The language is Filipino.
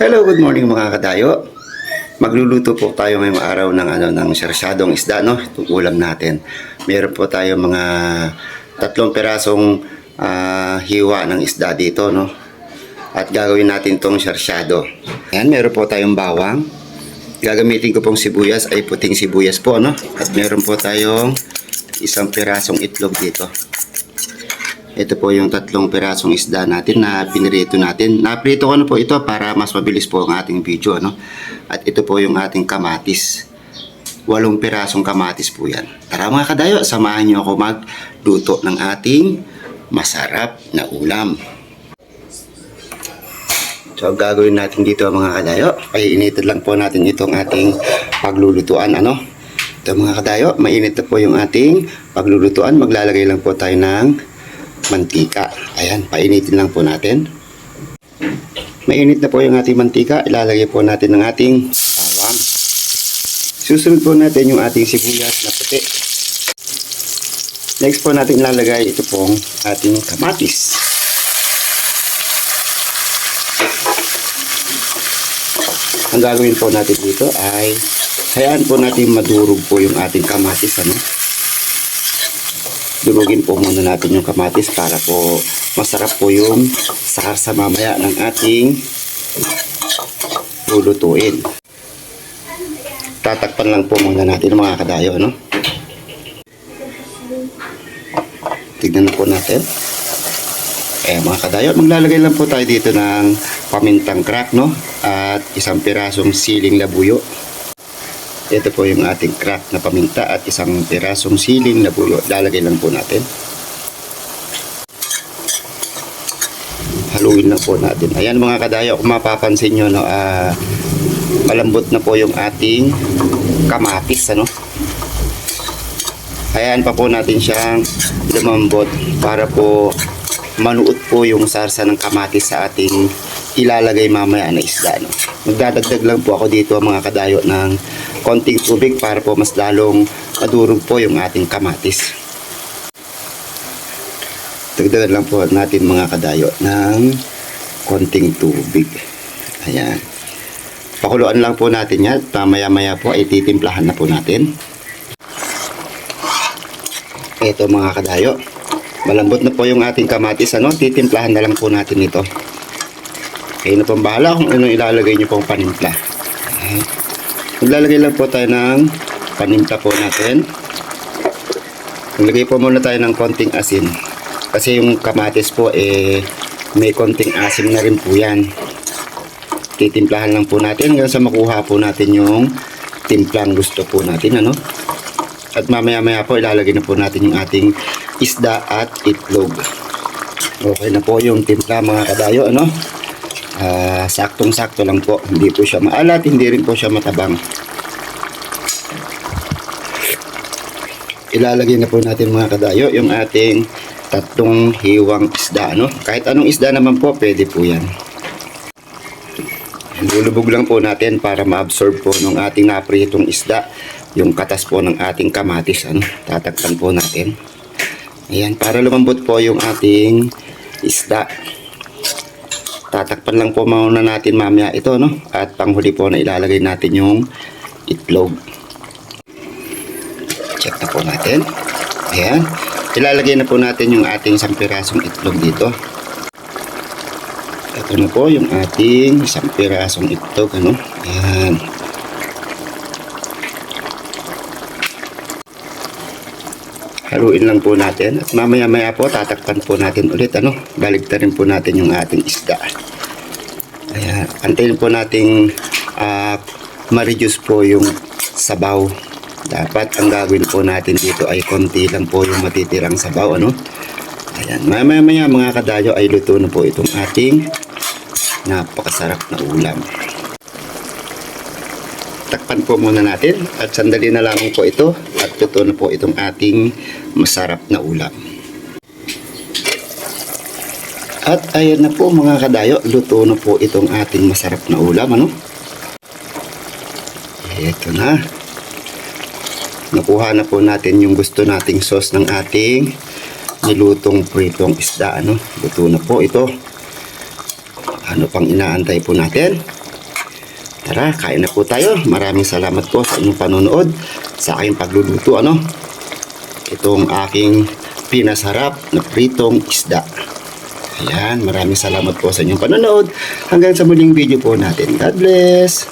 Hello, good morning mga kadayo. Magluluto po tayo ngayong araw ng ano ng sarsyadong isda no, itong ulam natin. Meron po tayo mga tatlong perasong ah, hiwa ng isda dito no. At gagawin natin tong sarsyado. Ayan, meron po tayong bawang. Gagamitin ko pong sibuyas ay puting sibuyas po no. At meron po tayong isang perasong itlog dito. Ito po yung tatlong pirasong isda natin na pinirito natin. Naprito ko na po ito para mas mabilis po ang ating video. Ano? At ito po yung ating kamatis. Walong pirasong kamatis po yan. Tara mga kadayo, samahan niyo ako magluto ng ating masarap na ulam. So, ang gagawin natin dito mga kadayo, ay initin lang po natin itong ating paglulutuan. Ano? Ito mga kadayo, mainit na po yung ating paglulutuan. Maglalagay lang po tayo ng mantika. Ayan, painitin lang po natin. Mainit na po yung ating mantika. Ilalagay po natin ng ating bawang. Susunod po natin yung ating sibuyas na puti. Next po natin ilalagay ito pong ating kamatis. Ang gagawin po natin dito ay hayaan po natin madurog po yung ating kamatis. Ano? Durugin po muna natin yung kamatis para po masarap po yung sakar sa mamaya ng ating lulutuin. Tatakpan lang po muna natin mga kadayo, no? Tignan na po natin. Eh mga kadayo, maglalagay lang po tayo dito ng pamintang crack, no? At isang pirasong siling labuyo. Ito po yung ating crack na paminta at isang pirasong siling na buyo. Lalagay lang po natin. Haluin lang po natin. Ayan mga kadayo, kung mapapansin nyo, no, ah, malambot na po yung ating kamatis. Ano? Hayaan pa po natin siyang lumambot para po manuot po yung sarsa ng kamatis sa ating ilalagay mamaya na isda. No? Magdadagdag lang po ako dito mga kadayo ng konting tubig para po mas lalong madurog po yung ating kamatis. Dagdagan lang po natin mga kadayo ng konting tubig. Ayan. Pakuluan lang po natin yan. Maya maya po ay titimplahan na po natin. Ito mga kadayo. Malambot na po yung ating kamatis. Ano? Titimplahan na lang po natin ito. Kayo na pong bahala kung ano ilalagay nyo pong panimpla. Ayan. Maglalagay lang po tayo ng panimpla po natin. Maglagay po muna tayo ng konting asin. Kasi yung kamatis po eh may konting asin na rin po yan. Titimplahan lang po natin hanggang sa makuha po natin yung timplang gusto po natin. Ano? At mamaya maya po ilalagay na po natin yung ating isda at itlog. Okay na po yung timpla mga kadayo. Ano? Ah, saktong-sakto lang po. Hindi po siya maalat, hindi rin po siya matabang. Ilalagay na po natin mga kadayo yung ating tatlong hiwang isda. No? Kahit anong isda naman po, pwede po yan. Lulubog lang po natin para ma-absorb po ng ating napritong isda yung katas po ng ating kamatis. Ano? Tatakpan po natin. Ayan, para lumambot po yung ating isda tatakpan lang po muna natin mamaya ito no? At panghuli po na ilalagay natin yung itlog. Check na po natin. Ayan. Ilalagay na po natin yung ating isang pirasong itlog dito. Ito na po yung ating isang pirasong itlog ano? Ayan haluin lang po natin. At mamaya maya po tatakpan po natin ulit ano? Baligtarin po natin yung ating isda. Ayan. Antayin po nating ah, ma-reduce po yung sabaw. Dapat ang gagawin po natin dito ay konti lang po yung matitirang sabaw ano? Ayan. Mamaya maya mga kadayo ay luto na po itong ating napakasarap na ulam takpan po muna natin at sandali na lamang po ito at luto na po itong ating masarap na ulam. At ayan na po mga kadayo, luto na po itong ating masarap na ulam. Ano? Ito na. Nakuha na po natin yung gusto nating sauce ng ating nilutong pritong isda. Ano? Luto na po ito. Ano pang inaantay po natin? Tara, kain na po tayo. Maraming salamat po sa inyong panonood sa aking pagluluto. Ano? Itong aking pinasarap na pritong isda. Ayan, maraming salamat po sa inyong panonood. Hanggang sa muling video po natin. God bless!